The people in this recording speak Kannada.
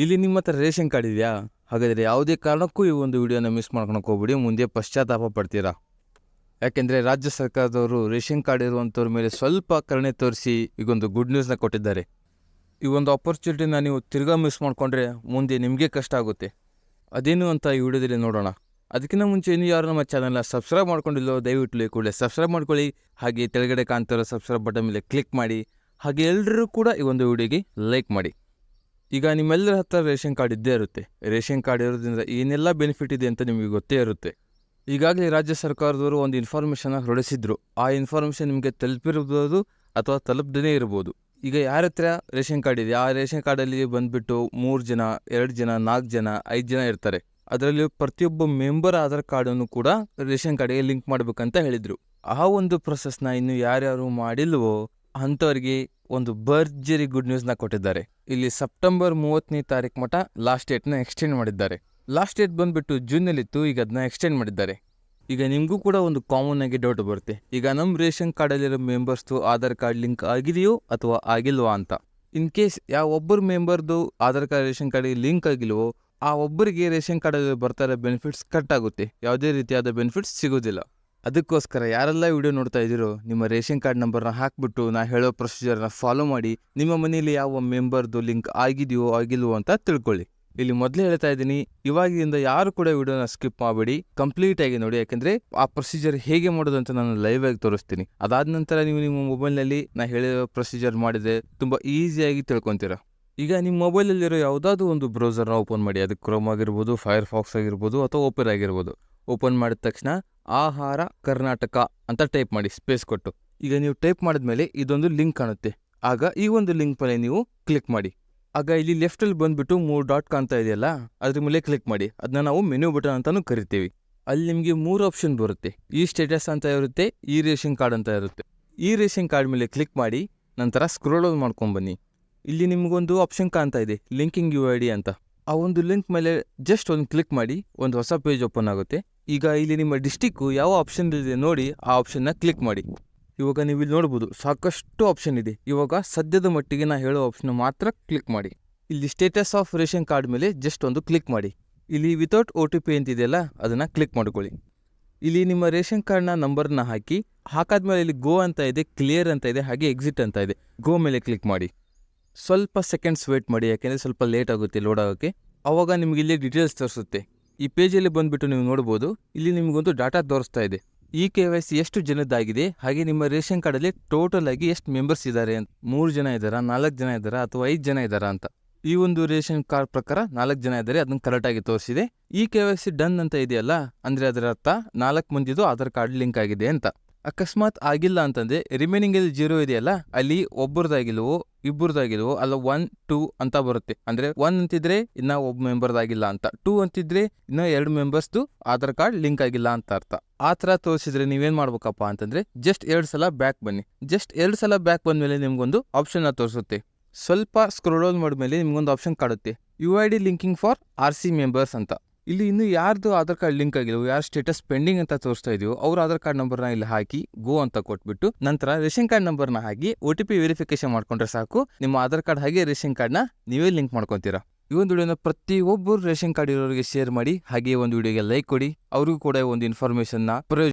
ಇಲ್ಲಿ ನಿಮ್ಮ ಹತ್ರ ರೇಷನ್ ಕಾರ್ಡ್ ಇದೆಯಾ? ಹಾಗಾದರೆ ಯಾವುದೇ ಕಾರಣಕ್ಕೂ ಈ ಒಂದು ವಿಡಿಯೋನ ಮಿಸ್ ಮಾಡ್ಕೊಳಕ್ಕೆ ಹೋಗ್ಬಿಡಿ, ಮುಂದೆ ಪಶ್ಚಾತ್ತಾಪ ಪಡ್ತೀರಾ? ಯಾಕೆಂದರೆ ರಾಜ್ಯ ಸರ್ಕಾರದವರು ರೇಷನ್ ಕಾರ್ಡ್ ಇರುವಂಥವ್ರ ಮೇಲೆ ಸ್ವಲ್ಪ ಕರುಣೆ ತೋರಿಸಿ ಈಗೊಂದು ಗುಡ್ ನ್ಯೂಸ್ನ ಕೊಟ್ಟಿದ್ದಾರೆ. ಈ ಒಂದು ಆಪರ್ಚುನಿಟಿನ ನೀವು ತಿರ್ಗಾ ಮಿಸ್ ಮಾಡಿಕೊಂಡ್ರೆ ಮುಂದೆ ನಿಮಗೆ ಕಷ್ಟ ಆಗುತ್ತೆ. ಅದೇನು ಅಂತ ಈ ವಿಡಿಯೋದಲ್ಲಿ ನೋಡೋಣ. ಅದಕ್ಕಿಂತ ಮುಂಚೆ ಇನ್ನು ಯಾರು ನಮ್ಮ ಚಾನಲ್ನ ಸಬ್ಸ್ಕ್ರೈಬ್ ಮಾಡ್ಕೊಂಡಿಲ್ಲೋ, ದಯವಿಟ್ಟು ಕೂಡಲೇ ಸಬ್ಸ್ಕ್ರೈಬ್ ಮಾಡ್ಕೊಳ್ಳಿ. ಹಾಗೆ ತೆಳಗಡೆ ಕಾಣ್ತಿರೋ ಸಬ್ಸ್ಕ್ರೈಬ್ ಬಟನ್ ಮೇಲೆ ಕ್ಲಿಕ್ ಮಾಡಿ. ಹಾಗೆ ಎಲ್ಲರೂ ಕೂಡ ಈ ಒಂದು ವಿಡಿಯೋಗೆ ಲೈಕ್ ಮಾಡಿ. ಈಗ ನಿಮ್ಮೆಲ್ಲರ ಹತ್ರ ರೇಷನ್ ಕಾರ್ಡ್ ಇದ್ದೇ ಇರುತ್ತೆ. ರೇಷನ್ ಕಾರ್ಡ್ ಇರೋದ್ರಿಂದ ಏನೆಲ್ಲ ಬೆನಿಫಿಟ್ ಇದೆ ಅಂತ ನಿಮಗೆ ಗೊತ್ತೇ ಇರುತ್ತೆ. ಈಗಾಗಲೇ ರಾಜ್ಯ ಸರ್ಕಾರದವರು ಒಂದು ಇನ್ಫಾರ್ಮೇಷನ್ನ ಹೊರಡಿಸಿದ್ರು. ಆ ಇನ್ಫಾರ್ಮೇಷನ್ ನಿಮಗೆ ತಲುಪಿರ್ಬೋದು ಅಥವಾ ತಲುಪದೇ ಇರ್ಬೋದು ಈಗ ಯಾರ ಹತ್ರ ರೇಷನ್ ಕಾರ್ಡ್ ಇದೆ? ಆ ರೇಷನ್ ಕಾರ್ಡಲ್ಲಿ ಬಂದುಬಿಟ್ಟು ಮೂರು ಜನ, ಎರಡು ಜನ, ನಾಲ್ಕು ಜನ, ಐದು ಜನ ಇರ್ತಾರೆ. ಅದರಲ್ಲಿ ಪ್ರತಿಯೊಬ್ಬ ಮೆಂಬರ್ ಆಧಾರ್ ಕಾರ್ಡನ್ನು ಕೂಡ ರೇಷನ್ ಕಾರ್ಡಿಗೆ ಲಿಂಕ್ ಮಾಡಬೇಕಂತ ಹೇಳಿದರು. ಆ ಒಂದು ಪ್ರೊಸೆಸ್ನ ಇನ್ನು ಯಾರ್ಯಾರು ಮಾಡಿಲ್ವೋ ಅಂಥವ್ರಿಗೆ ಒಂದು ಭರ್ಜರಿ ಗುಡ್ ನ್ಯೂಸ್ನ ಕೊಟ್ಟಿದ್ದಾರೆ. ಇಲ್ಲಿ ಸೆಪ್ಟೆಂಬರ್ ಮೂವತ್ತನೇ ತಾರೀಕು ಮಟ್ಟ ಲಾಸ್ಟ್ ಡೇಟ್ನ ಎಕ್ಸ್ಟೆಂಡ್ ಮಾಡಿದ್ದಾರೆ. ಲಾಸ್ಟ್ ಡೇಟ್ ಬಂದ್ಬಿಟ್ಟು ಜೂನಲ್ಲಿತ್ತು ಈಗ ಅದನ್ನ ಎಕ್ಸ್ಟೆಂಡ್ ಮಾಡಿದ್ದಾರೆ. ಈಗ ನಿಮಗೂ ಕೂಡ ಒಂದು ಕಾಮನ್ ಆಗಿ ಡೌಟ್ ಬರುತ್ತೆ. ಈಗ ನಮ್ಮ ರೇಷನ್ ಕಾರ್ಡಲ್ಲಿರೋ ಮೆಂಬರ್ಸ್ದು ಆಧಾರ್ ಕಾರ್ಡ್ ಲಿಂಕ್ ಆಗಿದೆಯೋ ಅಥವಾ ಆಗಿಲ್ವಾ ಅಂತ. ಇನ್ ಕೇಸ್ ಯಾವ ಒಬ್ಬರು ಮೆಂಬರ್ದು ಆಧಾರ್ ಕಾರ್ಡ್, ರೇಷನ್ ಕಾರ್ಡಿಗೆ ಲಿಂಕ್ ಆಗಿಲ್ವೋ, ಆ ಒಬ್ಬರಿಗೆ ರೇಷನ್ ಕಾರ್ಡಲ್ಲಿ ಬರ್ತಾ ಇರೋ ಬೆನಿಫಿಟ್ಸ್ ಕಟ್ ಆಗುತ್ತೆ. ಯಾವುದೇ ರೀತಿಯಾದ ಬೆನಿಫಿಟ್ಸ್ ಸಿಗೋದಿಲ್ಲ. ಅದಕ್ಕೋಸ್ಕರ ಯಾರೆಲ್ಲ ವಿಡಿಯೋ ನೋಡ್ತಾ ಇದ್ದೀರೋ, ನಿಮ್ಮ ರೇಷನ್ ಕಾರ್ಡ್ ನಂಬರ್ನ ಹಾಕ್ಬಿಟ್ಟು ನಾ ಹೇಳೋ ಪ್ರೊಸೀಜರ್ನ ಫಾಲೋ ಮಾಡಿ, ನಿಮ್ಮ ಮನೆಯಲ್ಲಿ ಯಾವ ಮೆಂಬರ್ದು ಲಿಂಕ್ ಆಗಿದೆಯೋ, ಆಗಿಲ್ವೋ ಅಂತ ತಿಳ್ಕೊಳ್ಳಿ. ಇಲ್ಲಿ ಮೊದಲೇ ಹೇಳ್ತಾ ಇದ್ದೀನಿ, ಇವಾಗಿಂದ ಯಾರು ಕೂಡ ವಿಡಿಯೋನ ಸ್ಕಿಪ್ ಮಾಡಬೇಡಿ ಕಂಪ್ಲೀಟ್ ಆಗಿ ನೋಡಿ, ಯಾಕಂದ್ರೆ ಆ ಪ್ರೊಸೀಜರ್ ಹೇಗೆ ಮಾಡೋದು ಅಂತ ನಾನು ಲೈವ್ ಆಗಿ ತೋರಿಸ್ತೀನಿ. ಅದಾದ ನಂತರ ನೀವು ನಿಮ್ಮ ಮೊಬೈಲ್ನಲ್ಲಿ ನಾ ಹೇಳಿರೋ ಪ್ರೊಸೀಜರ್ ಮಾಡಿದ್ರೆ ತುಂಬಾ ಈಸಿಯಾಗಿ ತಿಳ್ಕೊಂತೀರಾ. ಈಗ ನಿಮ್ಮ ಮೊಬೈಲಲ್ಲಿರೋ ಯಾವುದಾದ್ರೂ ಒಂದು ಬ್ರೌಸರ್ನ ಓಪನ್ ಮಾಡಿ, ಅದು ಕ್ರೋಮ್ ಆಗಿರ್ಬೋದು ಫೈರ್ ಫಾಕ್ಸ್ ಆಗಿರ್ಬೋದು ಅಥವಾ ಓಪನ್ ಆಗಿರ್ಬೋದು, ಓಪನ್ ಮಾಡಿದ ತಕ್ಷಣ ಆಹಾರ ಕರ್ನಾಟಕ ಅಂತ ಟೈಪ್ ಮಾಡಿ ಸ್ಪೇಸ್ ಕೊಟ್ಟು. ಈಗ ನೀವು ಟೈಪ್ ಮಾಡಿದ್ಮೇಲೆ ಇದೊಂದು ಲಿಂಕ್ ಕಾಣುತ್ತೆ. ಆಗ ಈ ಒಂದು ಲಿಂಕ್ ಮೇಲೆ ನೀವು ಕ್ಲಿಕ್ ಮಾಡಿ. ಆಗ ಇಲ್ಲಿ ಲೆಫ್ಟಲ್ಲಿ ಬಂದ್ಬಿಟ್ಟು ಮೂರು ಡಾಟ್ ಕಾಣ್ತಾ ಇದೆಯಲ್ಲ, ಅದ್ರ ಮೇಲೆ ಕ್ಲಿಕ್ ಮಾಡಿ. ಅದನ್ನ ನಾವು ಮೆನು ಬಟನ್ ಅಂತಾನೂ ಕರಿತೀವಿ. ಅಲ್ಲಿ ನಿಮಗೆ ಮೂರು ಆಪ್ಷನ್ ಬರುತ್ತೆ. ಈ ಸ್ಟೇಟಸ್ ಅಂತ ಇರುತ್ತೆ, ಈ ರೇಷನ್ ಕಾರ್ಡ್ ಅಂತ ಇರುತ್ತೆ. ಈ ರೇಷನ್ ಕಾರ್ಡ್ ಮೇಲೆ ಕ್ಲಿಕ್ ಮಾಡಿ, ನಂತರ ಸ್ಕ್ರೋಲ್ ಮಾಡ್ಕೊಂಡು ಬನ್ನಿ. ಇಲ್ಲಿ ನಿಮಗೊಂದು ಆಪ್ಷನ್ ಕಾಣ್ತಾ ಇದೆ ಲಿಂಕಿಂಗ್ ಯು ಐ ಡಿ ಅಂತ. ಆ ಒಂದು ಲಿಂಕ್ ಮೇಲೆ ಜಸ್ಟ್ ಒಂದು ಕ್ಲಿಕ್ ಮಾಡಿ, ಒಂದು ಹೊಸ ಪೇಜ್ ಓಪನ್ ಆಗುತ್ತೆ. ಈಗ ಇಲ್ಲಿ ನಿಮ್ಮ ಡಿಸ್ಟಿಕ್ಕು ಯಾವ ಆಪ್ಷನ್ ಇದೆ ನೋಡಿ ಆ ಆಪ್ಷನ್ನ ಕ್ಲಿಕ್ ಮಾಡಿ. ಇವಾಗ ನೀವು ಇಲ್ಲಿ ನೋಡ್ಬೋದು, ಸಾಕಷ್ಟು ಆಪ್ಷನ್ ಇದೆ. ಇವಾಗ ಸದ್ಯದ ಮಟ್ಟಿಗೆ ನಾ ಹೇಳೋ ಆಪ್ಷನ್ ಮಾತ್ರ ಕ್ಲಿಕ್ ಮಾಡಿ. ಇಲ್ಲಿ ಸ್ಟೇಟಸ್ ಆಫ್ ರೇಷನ್ ಕಾರ್ಡ್ ಮೇಲೆ ಜಸ್ಟ್ ಒಂದು ಕ್ಲಿಕ್ ಮಾಡಿ. ಇಲ್ಲಿ ವಿತೌಟ್ ಒ ಟಿ ಪಿ ಅಂತಿದೆಯಲ್ಲ, ಅದನ್ನು ಕ್ಲಿಕ್ ಮಾಡ್ಕೊಳ್ಳಿ. ಇಲ್ಲಿ ನಿಮ್ಮ ರೇಷನ್ ಕಾರ್ಡ್ನ ನಂಬರ್ನ ಹಾಕಿ, ಹಾಕಾದ್ಮೇಲೆ ಇಲ್ಲಿ ಗೋ ಅಂತ ಇದೆ ಕ್ಲಿಯರ್ ಅಂತ ಇದೆ, ಹಾಗೆ ಎಕ್ಸಿಟ್ ಅಂತ ಇದೆ. ಗೋ ಮೇಲೆ ಕ್ಲಿಕ್ ಮಾಡಿ. ಸ್ವಲ್ಪ ಸೆಕೆಂಡ್ಸ್ ವೇಟ್ ಮಾಡಿ, ಯಾಕೆಂದರೆ ಸ್ವಲ್ಪ ಲೇಟ್ ಆಗುತ್ತೆ ಲೋಡ್ ಆಗೋಕ್ಕೆ. ಆವಾಗ ನಿಮಗೆ ಇಲ್ಲಿ ಡೀಟೇಲ್ಸ್ ತೋರಿಸುತ್ತೆ. ಈ ಪೇಜಲ್ಲಿ ಬಂದುಬಿಟ್ಟು ನೀವು ನೋಡ್ಬೋದು, ಇಲ್ಲಿ ನಿಮಗೊಂದು ಡಾಟಾ ತೋರಿಸ್ತಾ ಇದೆ. ಈ ಕೆ ವೈ ಸಿ ಎಷ್ಟು ಜನದ್ದಾಗಿದೆ, ಹಾಗೆ ನಿಮ್ಮ ರೇಷನ್ ಕಾರ್ಡಲ್ಲಿ ಟೋಟಲ್ ಆಗಿ ಎಷ್ಟು ಮೆಂಬರ್ಸ್ ಇದ್ದಾರೆ ಅಂತ. ಮೂರು ಜನ ಇದ್ದಾರಾ, ನಾಲ್ಕು ಜನ ಇದ್ದಾರಾ, ಅಥವಾ ಐದು ಜನ ಇದ್ದಾರಾ ಅಂತ. ಈ ಒಂದು ರೇಷನ್ ಕಾರ್ಡ್ ಪ್ರಕಾರ ನಾಲ್ಕು ಜನ ಇದ್ದಾರೆ, ಅದನ್ನ ಕರೆಕ್ಟಾಗಿ ತೋರಿಸಿದೆ. ಈ ಕೆ ವೈ ಸಿ ಡನ್ ಅಂತ ಇದೆಯಲ್ಲ, ಅಂದರೆ ಅದರ ಅರ್ಥ ನಾಲ್ಕು ಮಂದಿದು ಆಧಾರ್ ಕಾರ್ಡ್ ಲಿಂಕ್ ಆಗಿದೆ ಅಂತ. ಅಕಸ್ಮಾತ್ ಆಗಿಲ್ಲ ಅಂತಂದ್ರೆ ರಿಮೈನಿಂಗ್ ಅಲ್ಲಿ ಜೀರೋ ಇದೆಯಲ್ಲ, ಅಲ್ಲಿ ಒಬ್ಬರದಾಗಿಲ್ವೋ ಇಬ್ಬರದಾಗಿಲ್ವೋ ಅಲ್ಲ ಒನ್ ಟೂ ಅಂತ ಬರುತ್ತೆ. ಅಂದ್ರೆ ಒನ್ ಅಂತಿದ್ರೆ ಇನ್ನ ಒಬ್ಬ ಮೆಂಬರ್ದಾಗಿಲ್ಲ ಅಂತ. ಟೂ ಅಂತಿದ್ರೆ ಇನ್ನ ಎರಡು ಮೆಂಬರ್ಸ್ದು ಆಧಾರ್ ಕಾರ್ಡ್ ಲಿಂಕ್ ಆಗಿಲ್ಲ ಅಂತ ಅರ್ಥ. ಆ ಥರ ತೋರಿಸಿದ್ರೆ ನೀವೇನು ಮಾಡ್ಬೇಕಪ್ಪ ಅಂತಂದ್ರೆ ಜಸ್ಟ್ ಎರಡು ಸಲ ಬ್ಯಾಕ್ ಬನ್ನಿ. ಜಸ್ಟ್ ಎರಡು ಸಲ ಬ್ಯಾಕ್ ಬಂದ್ಮೇಲೆ ನಿಮ್ಗೊಂದು ಆಪ್ಷನ್ ತೋರಿಸುತ್ತೆ. ಸ್ವಲ್ಪ ಸ್ಕ್ರೋಲ್ ಮಾಡಿದ್ಮೇಲೆ ನಿಮ್ಗೊಂದು ಆಪ್ಷನ್ ಕಾಡುತ್ತೆ. U I D linking for R C members ಅಂತ. ಇಲ್ಲಿ ಇನ್ನು ಯಾರ್ದು ಆಧಾರ್ ಕಾರ್ಡ್ ಲಿಂಕ್ ಆಗಿಲ್ವೋ ಯಾರು ಸ್ಟೇಟಸ್ ಪೆಂಡಿಂಗ್ ಅಂತ ತೋರಿಸ್ತಾ ಇದೆಯೋ ಅವ್ರ ಆಧಾರ್ ಕಾರ್ಡ್ ನಂಬರ್ನ ಇಲ್ಲಿ ಹಾಕಿ ಗೋ ಅಂತ ಕೊಟ್ಬಿಟ್ಟು ನಂತರ ರೇಷನ್ ಕಾರ್ಡ್ ನಂಬರ್ನ ಹಾಕಿ ಒ ಟಿ ಪಿ ವೆರಿಫಿಕೇಶನ್ ಮಾಡ್ಕೊಂಡ್ರೆ ಸಾಕು. ನಿಮ್ಮ ಆಧಾರ್ ಕಾರ್ಡ್ ಹಾಗೆ ರೇಷನ್ ಕಾರ್ಡ್ನ ನೀವೇ ಲಿಂಕ್ ಮಾಡ್ಕೊತೀರಾ. ಈ ಒಂದು ವಿಡಿಯೋನ ಪ್ರತಿಯೊಬ್ಬರು ರೇಷನ್ ಕಾರ್ಡ್ ಇರೋರಿಗೆ ಶೇರ್ ಮಾಡಿ ಹಾಗೆ ಒಂದು ವಿಡಿಯೋಗೆ ಲೈಕ್ ಕೊಡಿ. ಅವ್ರಿಗೂ ಕೂಡ ಒಂದು ಇನ್ಫಾರ್ಮೇಷನ್ನ ಪ್ರಯೋಜನ